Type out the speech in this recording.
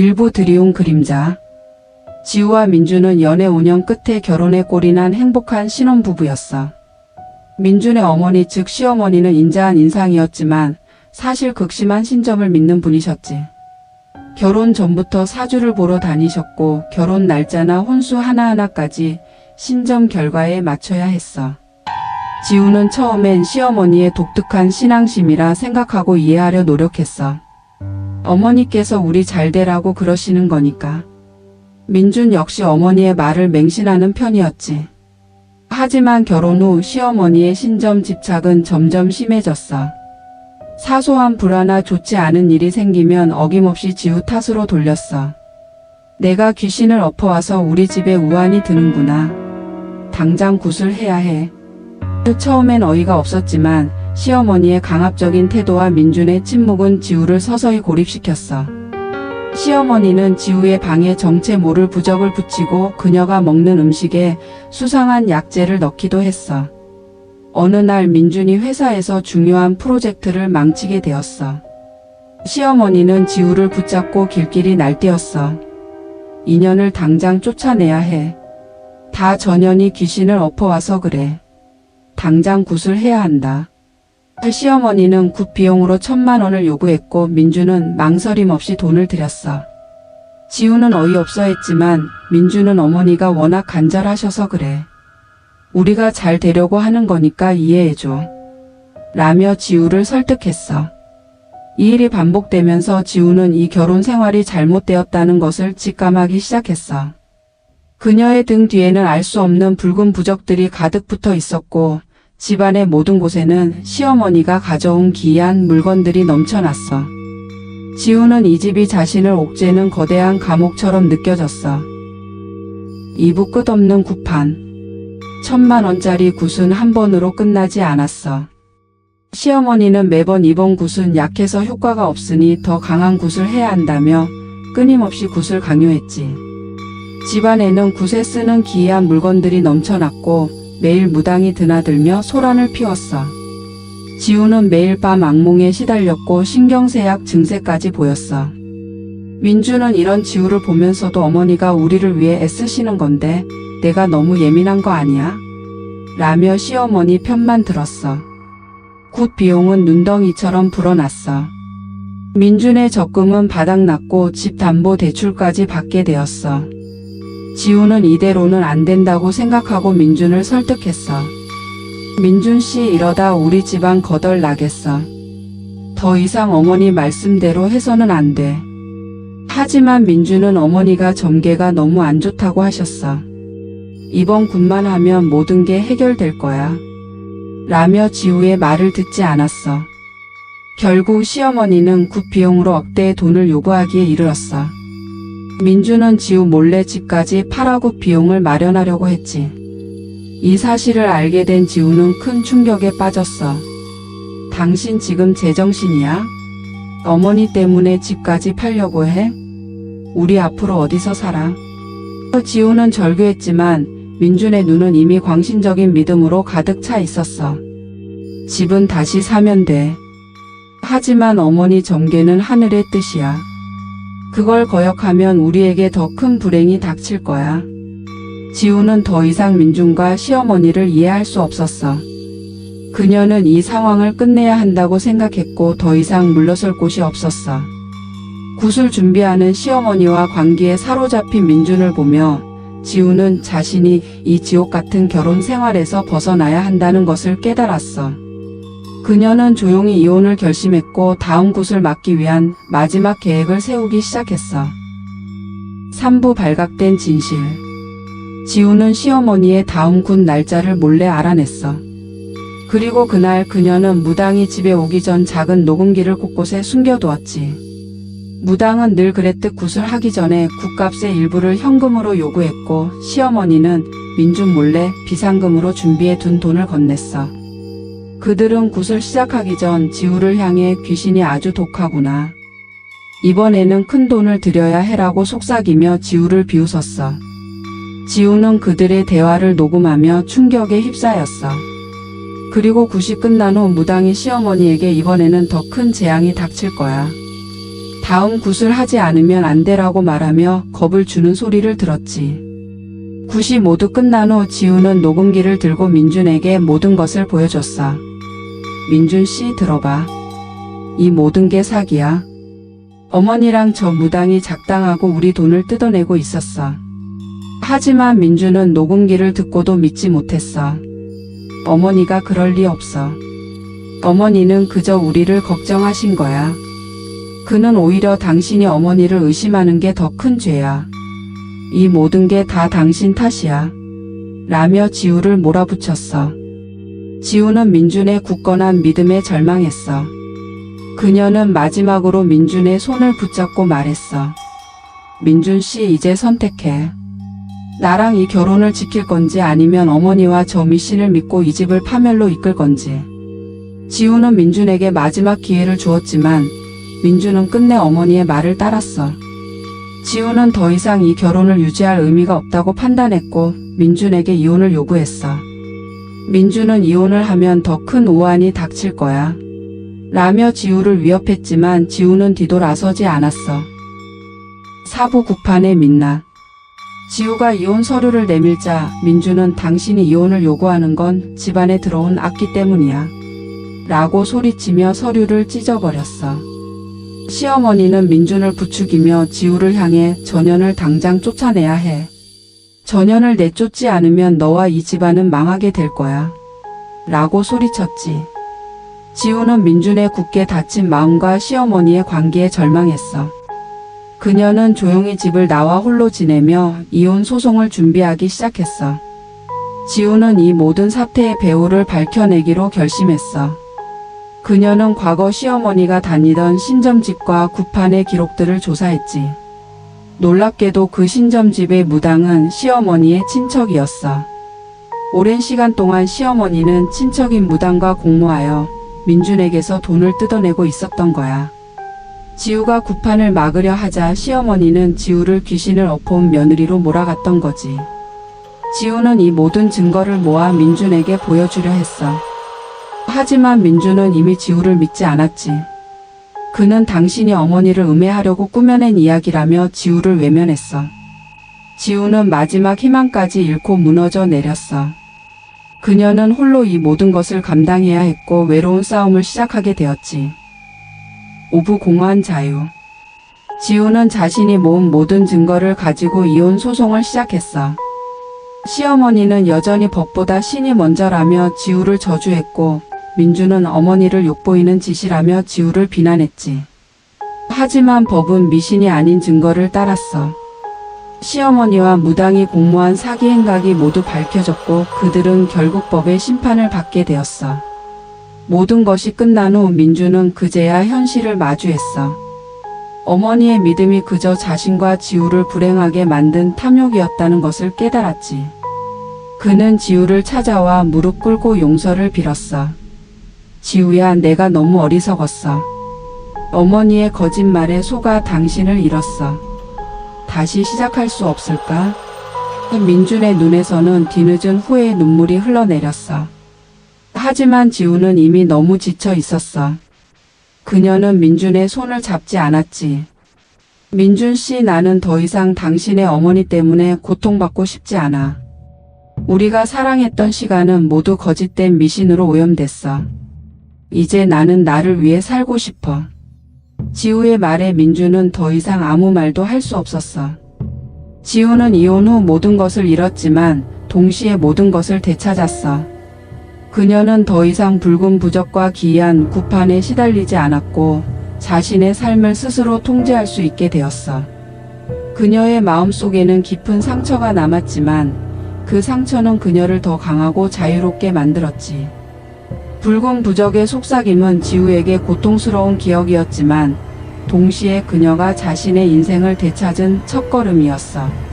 일부 드리운 그림자. 지우와 민주는 연애 5년 끝에 결혼에 꼴이 난 행복한 신혼부부였어. 민준의 어머니 즉 시어머니는 인자한 인상이었지만 사실 극심한 신점을 믿는 분이셨지. 결혼 전부터 사주를 보러 다니셨고 결혼 날짜나 혼수 하나하나까지 신점 결과에 맞춰야 했어. 지우는 처음엔 시어머니의 독특한 신앙심이라 생각하고 이해하려 노력했어. 어머니께서 우리 잘 되라고 그러시는 거니까. 민준 역시 어머니의 말을 맹신하는 편이었지. 하지만 결혼 후 시어머니의 신점 집착은 점점 심해졌어. 사소한 불화나 좋지 않은 일이 생기면 어김없이 지우 탓으로 돌렸어. 내가 귀신을 엎어와서 우리 집에 우환이 드는구나. 당장 구슬해야 해. 처음엔 어이가 없었지만 시어머니의 강압적인 태도와 민준의 침묵은 지우를 서서히 고립시켰어. 시어머니는 지우의 방에 정체 모를 부적을 붙이고 그녀가 먹는 음식에 수상한 약재를 넣기도 했어. 어느 날 민준이 회사에서 중요한 프로젝트를 망치게 되었어. 시어머니는 지우를 붙잡고 길길이 날뛰었어. 인연을 당장 쫓아내야 해. 다 전연이 귀신을 엎어와서 그래. 당장 굿을 해야 한다. 시어머니는 굿 비용으로 천만 원을 요구했고 민주는 망설임 없이 돈을 들였어. 지우는 어이없어 했지만 민주는 어머니가 워낙 간절하셔서 그래. 우리가 잘 되려고 하는 거니까 이해해줘. 라며 지우를 설득했어. 이 일이 반복되면서 지우는 이 결혼 생활이 잘못되었다는 것을 직감하기 시작했어. 그녀의 등 뒤에는 알 수 없는 붉은 부적들이 가득 붙어 있었고 집안의 모든 곳에는 시어머니가 가져온 기이한 물건들이 넘쳐났어. 지우는 이 집이 자신을 옥죄는 거대한 감옥처럼 느껴졌어. 이부 끝없는 구판. 천만 원짜리 굿은 한 번으로 끝나지 않았어. 시어머니는 매번 이번 굿은 약해서 효과가 없으니 더 강한 굿을 해야 한다며 끊임없이 굿을 강요했지. 집안에는 굿에 쓰는 기이한 물건들이 넘쳐났고 매일 무당이 드나들며 소란을 피웠어. 지우는 매일 밤 악몽에 시달렸고 신경쇠약 증세까지 보였어. 민주는 이런 지우를 보면서도 어머니가 우리를 위해 애쓰시는 건데 내가 너무 예민한 거 아니야? 라며 시어머니 편만 들었어. 굿 비용은 눈덩이처럼 불어났어. 민준의 적금은 바닥났고 집 담보 대출까지 받게 되었어. 지우는 이대로는 안 된다고 생각하고 민준을 설득했어. 민준 씨 이러다 우리 집안 거덜 나겠어. 더 이상 어머니 말씀대로 해서는 안 돼. 하지만 민준은 어머니가 점괘가 너무 안 좋다고 하셨어. 이번 굿만 하면 모든 게 해결될 거야. 라며 지우의 말을 듣지 않았어. 결국 시어머니는 굿 비용으로 억대의 돈을 요구하기에 이르렀어. 민주는 지우 몰래 집까지 팔아고 비용을 마련하려고 했지. 이 사실을 알게 된 지우는 큰 충격에 빠졌어. 당신 지금 제정신이야? 어머니 때문에 집까지 팔려고 해? 우리 앞으로 어디서 살아? 지우는 절규했지만 민준의 눈은 이미 광신적인 믿음으로 가득 차 있었어. 집은 다시 사면 돼. 하지만 어머니 점괘는 하늘의 뜻이야. 그걸 거역하면 우리에게 더 큰 불행이 닥칠 거야. 지우는 더 이상 민준과 시어머니를 이해할 수 없었어. 그녀는 이 상황을 끝내야 한다고 생각했고 더 이상 물러설 곳이 없었어. 굿을 준비하는 시어머니와 관계에 사로잡힌 민준을 보며 지우는 자신이 이 지옥 같은 결혼 생활에서 벗어나야 한다는 것을 깨달았어. 그녀는 조용히 이혼을 결심했고 다음 굿을 막기 위한 마지막 계획을 세우기 시작했어. 3부 발각된 진실. 지우는 시어머니의 다음 굿 날짜를 몰래 알아냈어. 그리고 그날 그녀는 무당이 집에 오기 전 작은 녹음기를 곳곳에 숨겨두었지. 무당은 늘 그랬듯 굿을 하기 전에 굿값의 일부를 현금으로 요구했고 시어머니는 민준 몰래 비상금으로 준비해 둔 돈을 건넸어. 그들은 굿을 시작하기 전 지우를 향해 귀신이 아주 독하구나. 이번에는 큰 돈을 들여야 해라고 속삭이며 지우를 비웃었어. 지우는 그들의 대화를 녹음하며 충격에 휩싸였어. 그리고 굿이 끝난 후 무당이 시어머니에게 이번에는 더 큰 재앙이 닥칠 거야. 다음 굿을 하지 않으면 안 되라고 말하며 겁을 주는 소리를 들었지. 굿이 모두 끝난 후 지우는 녹음기를 들고 민준에게 모든 것을 보여줬어. 민준 씨 들어봐. 이 모든 게 사기야. 어머니랑 저 무당이 작당하고 우리 돈을 뜯어내고 있었어. 하지만 민준은 녹음기를 듣고도 믿지 못했어. 어머니가 그럴 리 없어. 어머니는 그저 우리를 걱정하신 거야. 그는 오히려 당신이 어머니를 의심하는 게 더 큰 죄야. 이 모든 게 다 당신 탓이야. 라며 지우를 몰아붙였어. 지우는 민준의 굳건한 믿음에 절망했어. 그녀는 마지막으로 민준의 손을 붙잡고 말했어. 민준 씨 이제 선택해. 나랑 이 결혼을 지킬 건지 아니면 어머니와 저 미신을 믿고 이 집을 파멸로 이끌 건지. 지우는 민준에게 마지막 기회를 주었지만 민준은 끝내 어머니의 말을 따랐어. 지우는 더 이상 이 결혼을 유지할 의미가 없다고 판단했고 민준에게 이혼을 요구했어. 민준은 이혼을 하면 더 큰 오한이 닥칠 거야. 라며 지우를 위협했지만 지우는 뒤돌아서지 않았어. 사부 구판의 민낯. 지우가 이혼 서류를 내밀자 민주는 당신이 이혼을 요구하는 건 집안에 들어온 악기 때문이야. 라고 소리치며 서류를 찢어버렸어. 시어머니는 민준을 부추기며 지우를 향해 전현을 당장 쫓아내야 해. 전현을 내쫓지 않으면 너와 이 집안은 망하게 될 거야. 라고 소리쳤지. 지우는 민준의 굳게 닫힌 마음과 시어머니의 관계에 절망했어. 그녀는 조용히 집을 나와 홀로 지내며 이혼 소송을 준비하기 시작했어. 지우는 이 모든 사태의 배후를 밝혀내기로 결심했어. 그녀는 과거 시어머니가 다니던 신점집과 구판의 기록들을 조사했지. 놀랍게도 그 신점집의 무당은 시어머니의 친척이었어. 오랜 시간 동안 시어머니는 친척인 무당과 공모하여 민준에게서 돈을 뜯어내고 있었던 거야. 지우가 구판을 막으려 하자 시어머니는 지우를 귀신을 엎어온 며느리로 몰아갔던 거지. 지우는 이 모든 증거를 모아 민준에게 보여주려 했어. 하지만 민준은 이미 지우를 믿지 않았지. 그는 당신이 어머니를 음해하려고 꾸며낸 이야기라며 지우를 외면했어. 지우는 마지막 희망까지 잃고 무너져 내렸어. 그녀는 홀로 이 모든 것을 감당해야 했고 외로운 싸움을 시작하게 되었지. 오부 공허한 자유. 지우는 자신이 모은 모든 증거를 가지고 이혼 소송을 시작했어. 시어머니는 여전히 법보다 신이 먼저라며 지우를 저주했고 민주는 어머니를 욕보이는 짓이라며 지우를 비난했지. 하지만 법은 미신이 아닌 증거를 따랐어. 시어머니와 무당이 공모한 사기 행각이 모두 밝혀졌고 그들은 결국 법의 심판을 받게 되었어. 모든 것이 끝난 후 민주는 그제야 현실을 마주했어. 어머니의 믿음이 그저 자신과 지우를 불행하게 만든 탐욕이었다는 것을 깨달았지. 그는 지우를 찾아와 무릎 꿇고 용서를 빌었어. 지우야, 내가 너무 어리석었어. 어머니의 거짓말에 속아 당신을 잃었어. 다시 시작할 수 없을까? 민준의 눈에서는 뒤늦은 후회의 눈물이 흘러내렸어. 하지만 지우는 이미 너무 지쳐 있었어. 그녀는 민준의 손을 잡지 않았지. 민준 씨, 나는 더 이상 당신의 어머니 때문에 고통받고 싶지 않아. 우리가 사랑했던 시간은 모두 거짓된 미신으로 오염됐어. 이제 나는 나를 위해 살고 싶어. 지우의 말에 민주는 더 이상 아무 말도 할 수 없었어. 지우는 이혼 후 모든 것을 잃었지만 동시에 모든 것을 되찾았어. 그녀는 더 이상 붉은 부적과 기이한 구판에 시달리지 않았고 자신의 삶을 스스로 통제할 수 있게 되었어. 그녀의 마음 속에는 깊은 상처가 남았지만 그 상처는 그녀를 더 강하고 자유롭게 만들었지. 붉은 부적의 속삭임은 지우에게 고통스러운 기억이었지만 동시에 그녀가 자신의 인생을 되찾은 첫걸음이었어.